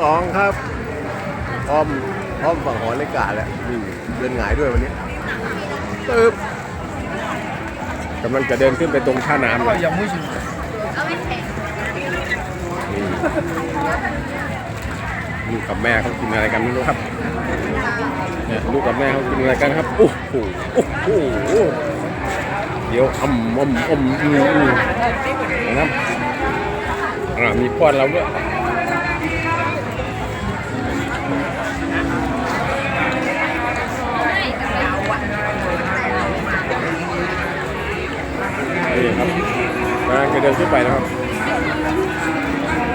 สองครับอ้อมอ้อมฝั่งหอเลกาแหละนี่เดินหงายด้วยวันนี้ตึ๊บกำลังจะเดินขึ้นไปตรงท่าน้ำเลยยังไม่ชิมนี่ลูกกับแม่เขากินอะไรกันไม่รู้ครับเนี่ยลูกกับแม่เขากินอะไรกันครับโอ้โหโอ้โหเดี๋ยวอ่ำอ่ำอ่ำอืมอืมนะครับอ่ามีป้อนเราด้วยนี่ครับ กำลังจะเดินขึ้นไปนะครับ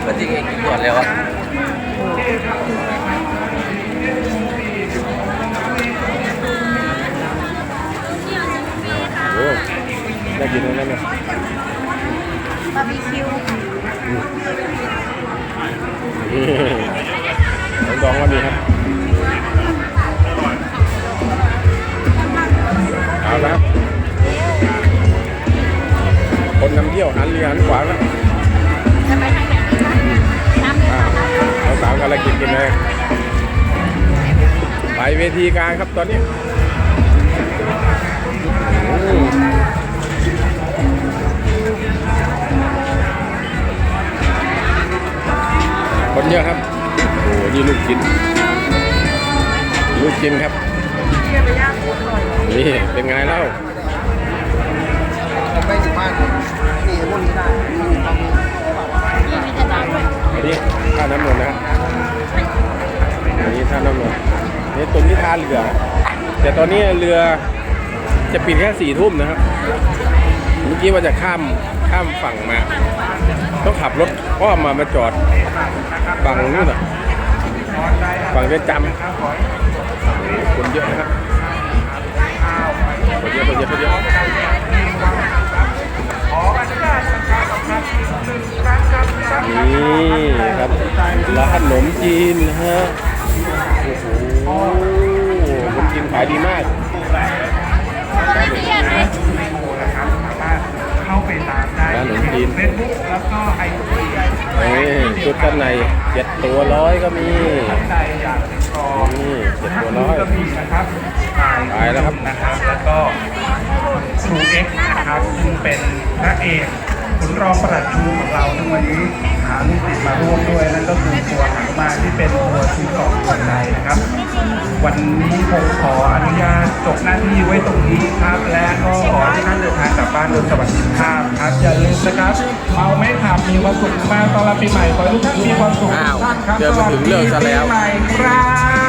ก็จริงเองกินก่อนแล้วอะโอ้น่ากินทั้งนั้นเลยบาร์บีคิว คนนำเที่ยวหันเรือหันขวาแล้วจะไปทางไหนดีคะน้ำเลยอ่าค่ะสาวๆกำลังกินกินเลยไปเวทีกลางครับตอนนี้อืมคนเยอะครับ โอ้โหนี่ลูกชิ้นลูกชิ้นครับ นี่เป็นไงเล่า เรือ แต่ตอนนี้เรือจะปิดแค่สี่ทุ่มนะครับ เมื่อกี้ว่าจะข้ามข้ามฝั่งมา ต้องขับรถอ้อมมามาจอดฝั่งนู้นอะฝั่งเรือนจำคนเยอะนะครับคนเยอะคนเยอะคนเยอะนี่ครับร้านขนมจีนนะฮะโอ้โหายดีมากเรียนไหมเข้าไปตามได้ร้านขนมจีนเฟซบุ๊กแล้วก็ไอจีนี่ชุดชั้นในเจ็ดตัวร้อยก็มีใจอยากติดต่อนี่เจ็ดตัวร้อยก็มีนะครับไปแล้วครับนะครับแล้วก็ครูเอ็กซ์นะครับซึ่งเป็นพระเอก ขุนรองประหลัดชูของเราในวันนี้หาลูกศิษย์มาร่วมด้วยนั่นก็คือตัวหางมาที่เป็นตัวชูเกาะคนใดนะครับ วันนี้ผมขออนุญาตจบหน้าที่ไว้ตรงนี้ครับ และก็ขอให้ท่านเดินทางกลับบ้านโดยสวัสดิภาพครับอย่าลืมนะครับเมาไม่ขับมีความสุขมากตอนรับปีใหม่ขอให้ทุกท่านมีความสุขอ้าวทุกท่านครับเดินมาถึงเรื่องซะแล้วปีใหม่ครับ